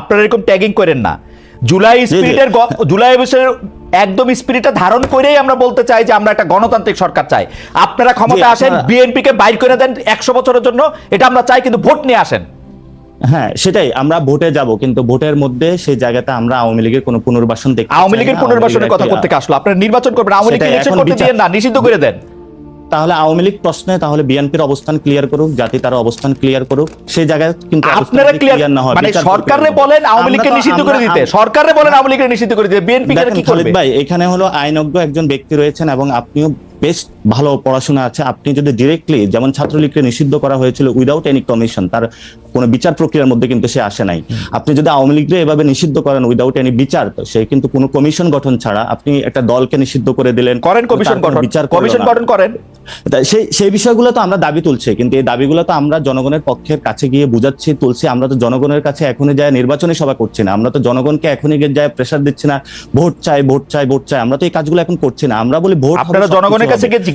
আপনারা এরকম ট্যাগিং করেন না। জুলাই স্পিরিটের জুলাই মাসের একদম স্পিরিটটা ধারণ করেই আমরা বলতে চাই যে আমরা একটা গণতান্ত্রিক সরকার চাই। আপনারা ক্ষমতা আসেন বিএনপি কে বাইর করে দেন একশো বছরের জন্য এটা আমরা চাই কিন্তু ভোট নিয়ে আসেন। হ্যাঁ সেটাই আমরা ভোটে যাব কিন্তু ভোটের মধ্যে সেই জায়গাতে আমরা আওয়ামী লীগের কোনো পুনর্বাসন দেখতে আওয়ামী লীগের পুনর্বাসনের কথা করতে আসলো আপনারা নির্বাচন করবেন আওয়ামী লীগকে ইলেকশন করতে দিয়েন না নিষিদ্ধ করে দেন। তাহলে আওয়ামী লীগ প্রশ্নে তাহলে বিএনপির অবস্থান ক্লিয়ার করুক জাতি তার অবস্থান ক্লিয়ার করুক সেই জায়গায় কিন্তু আপনারা ক্লিয়ার না হয় মানে সরকারে বলেন আওয়ামী লীগকে নিষিদ্ধ করে দিতে। সরকারে বলেন আওয়ামী লীগকে নিষিদ্ধ করে দিতে। বিএনপি কি করবে? ভাই এখানে হলো আইনজ্ঞ একজন ব্যক্তি রয়েছেন এবং আপনিও বেশ ভালো পড়াশোনা আছে আপনি যদি ডিরেক্টলি যেমন ছাত্রলীগকে নিষিদ্ধ করা হয়েছিল উইদাউট এনি কমিশন তার কোনো বিচার প্রক্রিয়ার মধ্যে কিন্তু সে আসে নাই। আপনি যদি আওয়ামী লীগকে এভাবে নিষিদ্ধ করেন উইদাউট এনি বিচার তো সে কিন্তু কোনো কমিশন গঠন ছাড়া আপনি একটা দলকে নিষিদ্ধ করে দিলেন করেন কমিশন গঠন বিচার কমিশন গঠন করেন। সেই সেই বিষয়গুলো তো আমরা দাবি তুলছি কিন্তু এই দাবিগুলো তো আমরা জনগণের পক্ষের কাছে গিয়ে বুঝাচ্ছি তুলছি আমরা তো জনগণের কাছে এখনই যায় নির্বাচনী সভা করছি না আমরা তো জনগণকে এখনই গিয়ে যায় প্রেশার দিচ্ছি না ভোট চাই ভোট চাই ভোট চাই আমরা তো এই কাজগুলো এখন করছি না আমরা বলি ভোট আপনারা জনগণের কাছে গিয়ে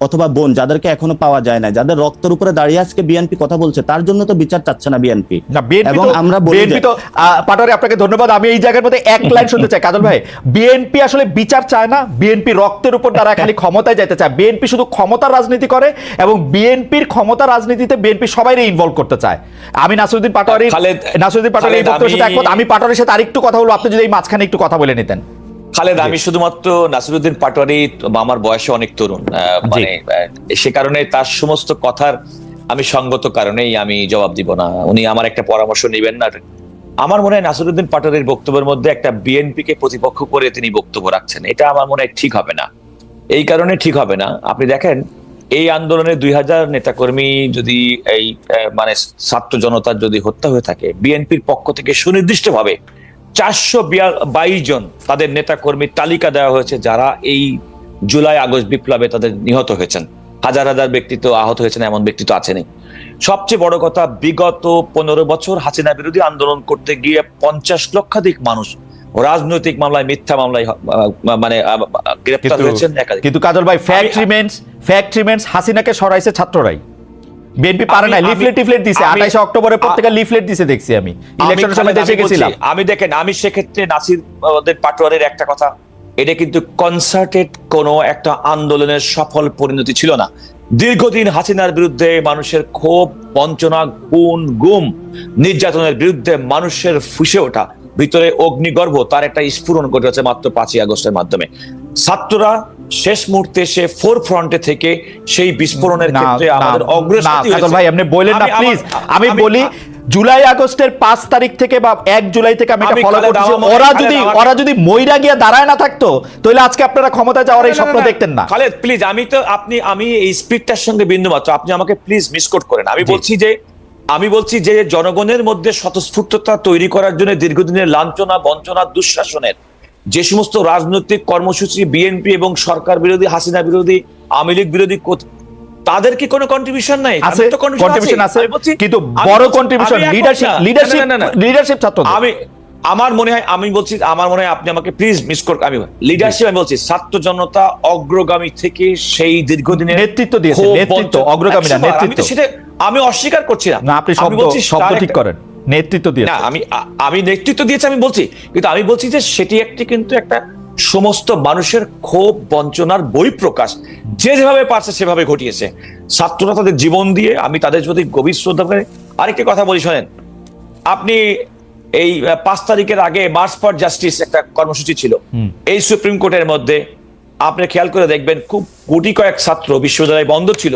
অথবা বোন যাদেরকে এখনও পাওয়া যায় না যাদের রক্তের উপরে দাঁড়িয়ে আজকে বিএনপি কথা বলছে তার জন্য তো বিচার চাচ্ছে না বিএনপি এবং আমরা বলি বিএনপি তো পাটোয়ারি আপনাকে ধন্যবাদ। আমি এই জায়গার মধ্যে এক লাইন শুনতে চাই। কাজল ভাই বিএনপি আসলে বিচার চায় না। বিএনপি রক্তের উপর দ্বারা খালি ক্ষমতায় যেতে চায়। বিএনপি শুধু ক্ষমতার রাজনীতি করে এবং বিএনপির ক্ষমতা রাজনীতিতে বিএনপি সবাই ইনভলভ করতে চায়। আমি নাসিরুদ্দিন পাটোয়ারি নাসিরুদ্দিন পাটোয়ারি এই বক্তব্যের সাথে আমি- একমত। আমি পাটোয়ারির সাথে আরেকটু কথা বলব। আপনি যদি এই মাঝখানে একটু কথা বলে নিতেন। খালেদ আমি শুধুমাত্র নাসিরুদ্দিন পাটোয়ারি আমার বয়সে অনেক তরুণ মানে সে কারণে তার সমস্ত কথার আমি সঙ্গত কারণেই আমি জবাব দিব না। উনি আমার একটা পরামর্শ নেবেন না। আমার মনে হয় নাসিরুদ্দিন পাটোয়ারির বক্তব্যের মধ্যে একটা বিএনপি কে প্রতিপক্ষ করে তিনি বক্তব্য রাখছেন। এটা আমার মনে হয় ঠিক হবে না। এই কারণে ঠিক হবে না। আপনি দেখেন এই আন্দোলনে দুই হাজার নেতাকর্মী যদি এই মানে ছাত্র জনতার যদি হত্যা হয়ে থাকে বিএনপির পক্ষ থেকে সুনির্দিষ্টভাবে চারশো বাইশ জন তাদের নেতাকর্মীর তালিকা দেওয়া হয়েছে যারা এই জুলাই আগস্ট বিপ্লবে তাদের নিহত হয়েছেন। হাজার হাজার ব্যক্তি তো আহত হয়েছেন এমন ব্যক্তি তো আছেনই। সবচেয়ে বড় কথা বিগত পনেরো বছর হাসিনা বিরোধী আন্দোলন করতে গিয়ে পঞ্চাশ লক্ষাধিক মানুষ রাজনৈতিক মামলায় মিথ্যা মামলায় মানে গ্রেপ্তার হয়েছেন কিন্তু কাজল ভাই ফ্যাক্ট রিমেন্স ফ্যাক্ট রিমেন্স হাসিনাকে সরাইছে ছাত্ররাই। বিএনপি পারে না লিফলেট টিফলেট দিছে আমি- আঠাইশে অক্টোবরের পর থেকে লিফলেট দিছে দেখছি আমি। ইলেকশনের সময় দেশে গেছিলাম। আমি দেখেন আমি সেক্ষেত্রে নাসির ওদের পাটোয়ারির একটা কথা। এটা কিন্তু কনসার্টেড কোনো একটা আন্দোলনের সফল পরিণতি ছিল না। দীর্ঘদিন হাসিনার বিরুদ্ধে মানুষের ক্ষোভ বঞ্চনা গুণ গুম নির্যাতনের বিরুদ্ধে মানুষের ফুসে ওঠা ভিতরে অগ্নিগর্ভ তার একটা স্ফুরণ ঘটেছে মাত্র পাঁচই আগস্টের মাধ্যমে। ছাত্ররা শেষ মুহূর্তে সে ফোর ফ্রন্টে থেকে সেই বিস্ফোরণের ক্ষেত্রে আমাদের অগ্রসর কাজল ভাই আপনি বললেন না প্লিজ আমি বলি জুলাই আগস্টের পাঁচ তারিখ থেকে বা এক জুলাই থেকে আমি এটা ফলো মনে- ওরা যদি ওরা যদি মইরা গিয়ে দাঁড়ায় না থাকতো তাহলে আজকে আপনারা ক্ষমতা যাওয়ার এই স্বপ্ন দেখতেন না। খালেদ প্লিজ আমি তো আপনি আমি এই স্পিডটার সঙ্গে বিন্দু মাত্র আপনি আমাকে প্লিজ মিসকোট করেন। আমি বলছি যে আমি বলছি যে জনগণের মধ্যে স্বতঃস্ফূর্ততা তৈরি করার জন্য দীর্ঘদিনের লাঞ্ছনা বঞ্চনা দুঃশাসনের যে সমস্ত রাজনৈতিক কর্মসূচি বিএনপি এবং সরকার বিরোধী হাসিনা বিরোধী আওয়ামী লীগ বিরোধী তাদের কি কোনো কন্ট্রিবিউশন নাই? আছে কন্ট্রিবিউশন আছে। আমি কিন্তু বড় কন্ট্রিবিউশন লিডারশিপ লিডারশিপ। লিডারশিপ ছাত্রদের আমি আমার মনে হয় আমি বলছি আমার মনে হয় আপনি আমাকে প্লিজ মিস কর আমি লিডারশিপ আমি বলছি ছাত্র জনতা অগ্রগামী থেকে সেই দীর্ঘদিনের নেতৃত্ব দিয়েছে, নেতৃত্ব, অগ্রগামী না, নেতৃত্ব। সেটা আমি অস্বীকার করছি না। আপনি শব্দ শব্দ ঠিক করেন। নেতৃত্ব দিয়ে না আমি আমি নেতৃত্ব দিয়েছি আমি বলছি। কিন্তু আমি বলছি যে সেটি একটি কিন্তু একটা সমস্ত মানুষের ক্ষোভ বঞ্চনার বই প্রকাশ যে যেভাবে পারছে সেভাবে ঘটিয়েছে। ছাত্ররা তাদের জীবন দিয়ে আমি তাদের প্রতি গভীর শ্রদ্ধা করে আরেকটি কথা বলি শোনেন। আপনি এই পাঁচ তারিখের আগে মার্চ ফর জাস্টিস একটা কর্মসূচি ছিল। এই সুপ্রিম কোর্টের মধ্যে আপনি খেয়াল করে দেখবেন খুব কোটি কয়েক ছাত্র বিশ্ববিদ্যালয় বন্ধ ছিল।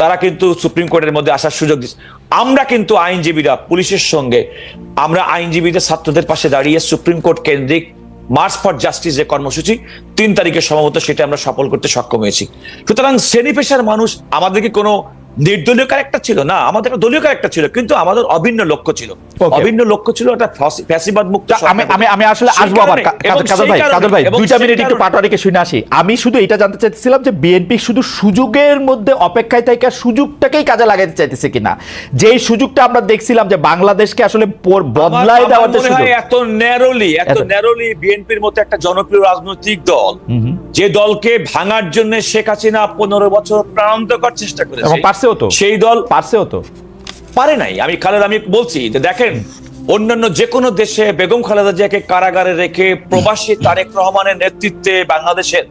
তারা কিন্তু সুপ্রিম কোর্টের মধ্যে আসার সুযোগ দিচ্ছে। আমরা কিন্তু আইনজীবীরা, পুলিশের সঙ্গে, আমরা আইনজীবীদের ছাত্রদের পাশে দাঁড়িয়ে সুপ্রিম কোর্ট কেন্দ্রিক মার্চ ফর জাস্টিস যে কর্মসূচি, তিন তারিখে সম্ভবত সেটা আমরা সফল করতে সক্ষম হয়েছি। সুতরাং শ্রেণি পেশার মানুষ আমাদেরকে কোনো নির্দলীয় ক্যারেক্টার ছিল। না আমাদের একটা দলীয় ক্যারেক্টার ছিল কিন্তু আমাদের অভিন্ন লক্ষ্য ছিল। অভিন্ন লক্ষ্য ছিল একটা ফ্যাসিবাদ মুক্ত আমি আমি আমি আসলে আসব আবার। কারণে- কা- এবং কাজল কাজল সেই ভাই কাজল ভাই দুইটা মিনিট একটু পাটোয়ারিকে শুনে আসি। আমি শুধু এটা জানতে চাইছিলাম যে বিএনপি শুধু সুযোগের মধ্যে অপেক্ষায় থেকে সুযোগটাকেই কাজে লাগাইতে চাইতেছে কিনা? যেই সুযোগটা আমরা দেখছিলাম যে বাংলাদেশকে আসলে পর- বদলায় দেওয়ার সুযোগ। এত ন্যারোলি এত ন্যারোলি বিএনপির মতো একটা জনপ্রিয় রাজনৈতিক দল। যে দলকে ভাঙার জন্য শেখ হাসিনা পনেরো বছর প্রাণান্তকর চেষ্টা করেছে। পারছেও তো? সেই দল পারছেও তো? পারে নাই। আমি খালেদ আমি বলছি যে দেখেন অন্যান্য যে কোনো দেশে বেগম খালেদা জিয়াকে কারাগারে রেখে প্রবাসী তারেক রহমানের নেতৃত্বে বাংলাদেশের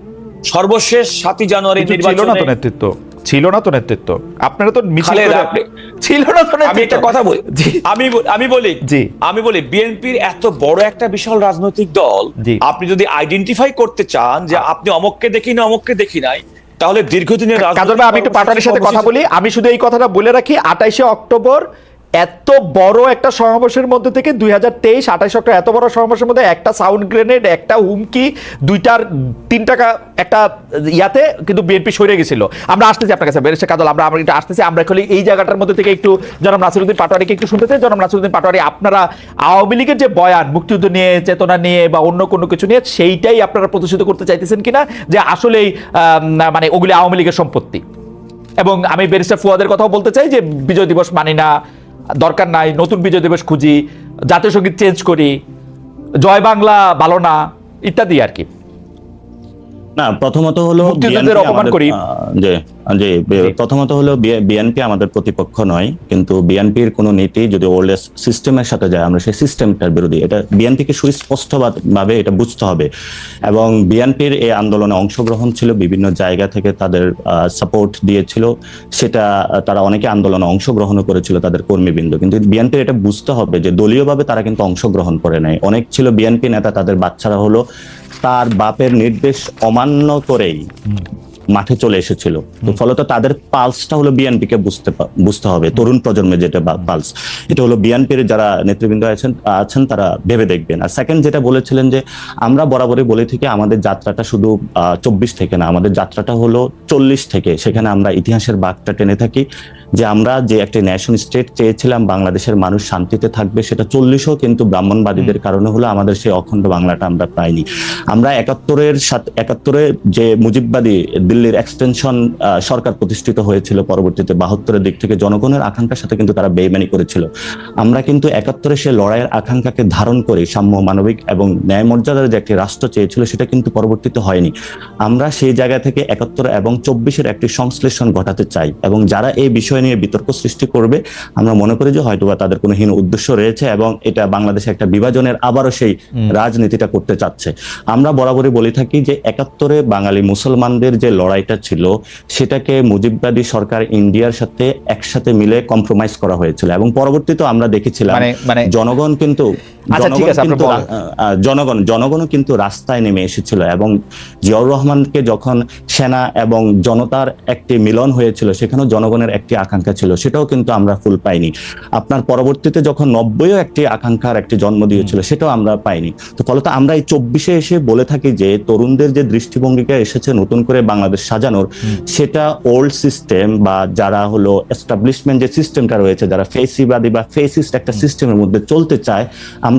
সর্বশেষ সাতই জানুয়ারি কিন্তু ছিল না তো নেতৃত্ব? ছিল না তো নেতৃত্ব? আপনারা তো মিছিল ছিল না তো আমি একটা কথা বলি। আমি আমি বলি জি। আমি বলি বিএনপির এত বড় একটা বিশাল রাজনৈতিক দল আপনি যদি আইডেন্টিফাই করতে চান যে আপনি অমককে দেখি না অমককে দেখি নাই তাহলে দীর্ঘদিনের ভাই আমি একটু পাটোয়ারির সাথে কথা বলি। আমি শুধু এই কথাটা বলে রাখি আঠাইশে অক্টোবর এত বড় একটা সমাবেশের মধ্যে থেকে দুই হাজার তেইশ, আঠাইশ অক্টোবর, এত বড় সমাবেশের মধ্যে একটা সাউন্ড গ্রেনেড, একটা হুমকি, দুইটার তিন টাকা একটা ইয়াতে কিন্তু বিএনপি সরে গেছিল। আমরা আসতেছি আপনার কাছে বেরেছে কাজল, আমরা আমরা একটু আসতেছি, আমরা খালি এই জায়গাটার মধ্যে থেকে একটু জনাব নাসিরুদ্দিন পাটোয়ারিকে একটু শুনতে চাই। জনাব নাসিরুদ্দিন পাটোয়ারি, আপনারা আওয়ামী লীগের যে বয়ান, মুক্তিযুদ্ধ নিয়ে, চেতনা নিয়ে বা অন্য কোনো কিছু নিয়ে, সেইটাই আপনারা প্রদর্শিত করতে চাইতেছেন কিনা? যে আসলেই মানে ওগুলি আওয়ামী লীগের সম্পত্তি। এবং আমি ব্যারিস্টার ফুয়াদের কথাও বলতে চাই যে বিজয় দিবস মানি না দরকার নাই, নতুন বিজয় দিবস খুঁজি, জাতীয় সংগীত চেঞ্জ করি, জয় বাংলা ভালো না, ইত্যাদি আর কি। না প্রথমত হলো অপমান করি। যে যে প্রথমত হলো বিএনপি আমাদের প্রতিপক্ষ নয় কিন্তু বিএনপির কোনো নীতি যদি ওল্ড সিস্টেমের সাথে যায় আমরা সেই সিস্টেমটার বিরোধী। এটা বিএনপিকে সুস্পষ্ট ভাবে এটা বুঝতে হবে। এবং বিএনপির এই আন্দোলনে অংশগ্রহণ ছিল বিভিন্ন জায়গা থেকে তাদের সাপোর্ট দিয়েছিল। সেটা তারা অনেকে আন্দোলনে অংশগ্রহণ করেছিল তাদের কর্মীবৃন্দ। কিন্তু বিএনপির এটা বুঝতে হবে যে দলীয়ভাবে তারা কিন্তু অংশগ্রহণ করে নাই। অনেক ছিল বিএনপি নেতা তাদের বাচ্চারা হলো তার বাপের নির্দেশ অমান্য করেই মাঠে চলে এসেছিল। তো ফলত তাদের পালসটা হলো বিএনপি কে বুঝতে বুঝতে হবে। তরুণ প্রজন্মের যেটা পালস, এটা হলো বিএনপির যারা নেতৃবৃন্দ আছেন আছেন তারা ভেবে দেখবেন। আর সেকেন্ড যেটা বলেছিলেন যে, আমরা বরাবরই বলে থেকে আমাদের যাত্রাটা শুধু চব্বিশ থেকে না, আমাদের যাত্রাটা হলো চল্লিশ থেকে। সেখানে আমরা ইতিহাসের বাঘটা টেনে থাকি। যে আমরা যে একটা ন্যাশন স্টেট চেয়েছিলাম বাংলাদেশের মানুষ শান্তিতে থাকবে সেটা চল্লিশও কিন্তু ব্রাহ্মণবাদীদের কারণে হলো আমাদের সেই অখণ্ড বাংলাটা আমরা পাইনি। আমরা একাত্তরের সাথে একাত্তরে যে মুজিববাদী দিল্লির এক্সটেনশন সরকার প্রতিষ্ঠিত হয়েছিল পরবর্তীতে বাহাত্তরের দিক থেকে জনগণের আকাঙ্ক্ষার সাথে কিন্তু তারা বেইমানি করেছিল। আমরা কিন্তু একাত্তরে সে লড়াইয়ের আকাঙ্ক্ষাকে ধারণ করে সাম্য মানবিক এবং ন্যায় মর্যাদার যে একটি রাষ্ট্র চেয়েছিল সেটা কিন্তু পরবর্তীতে হয়নি। আমরা সেই জায়গা থেকে একাত্তর এবং চব্বিশের একটি সংশ্লেষণ ঘটাতে চাই এবং যারা এই বিষয় নিয়ে বিতর্ক সৃষ্টি করবে। আমরা মনে করি যে হয়তোবা তাদের কোনো হীন উদ্দেশ্য রয়েছে এবং এটা বাংলাদেশে একটা বিভাজনের আবারও সেই রাজনীতিটা করতে চাচ্ছে। আমরা বরাবরই বলে থাকি যে একাত্তরে বাঙালি মুসলমানদের যে লড়াইটা ছিল সেটাকে মুজিববাদী সরকার ইন্ডিয়ার সাথে একসাথে মিলে কম্প্রোমাইজ করা হয়েছিল এবং পরবর্তীতে আমরা দেখেছিলাম মানে- মানে- জনগণ কিন্তু আচ্ছা, ঠিক জনগণ আছে, জনগণ জনগণও কিন্তু রাস্তায় নেমে এসেছিল এবং জিয়াউর রহমানকে যখন সেনা এবং জনতার একটি মিলন হয়েছিল সেখানেও জনগণের একটি আকাঙ্ক্ষা ছিল সেটাও কিন্তু আমরা ফুল পাইনি। আপনার পরবর্তীতে যখন নব্বইও একটি আকাঙ্ক্ষার একটি জন্ম দিয়েছিল সেটাও আমরা পাইনি। তো ফলত আমরা এই চব্বিশে এসে বলে থাকি যে তরুণদের যে দৃষ্টিভঙ্গিকা এসেছে নতুন করে বাংলাদেশ সাজানোর সেটা ওল্ড সিস্টেম বা যারা হলো এস্টাবলিশমেন্ট যে সিস্টেমটা রয়েছে যারা ফেসিবাদী বা ফেসিস্ট একটা সিস্টেমের মধ্যে চলতে চায় আমরা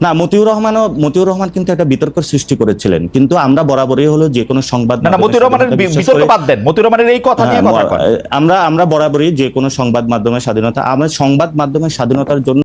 না মতিউর রহমানও মতিউর রহমান কিন্তু একটা বিতর্ক সৃষ্টি করেছিলেন। কিন্তু আমরা বরাবরই হলো যে কোনো সংবাদ না মতিউর রহমানের বিতর্ক বাদ দেন। মতিউর রহমানের এই কথা নিয়ে হ্যাঁ, কথা আমরা আমরা বরাবরই যে কোনো সংবাদ মাধ্যমের স্বাধীনতা আমরা সংবাদ মাধ্যমের স্বাধীনতার জন্য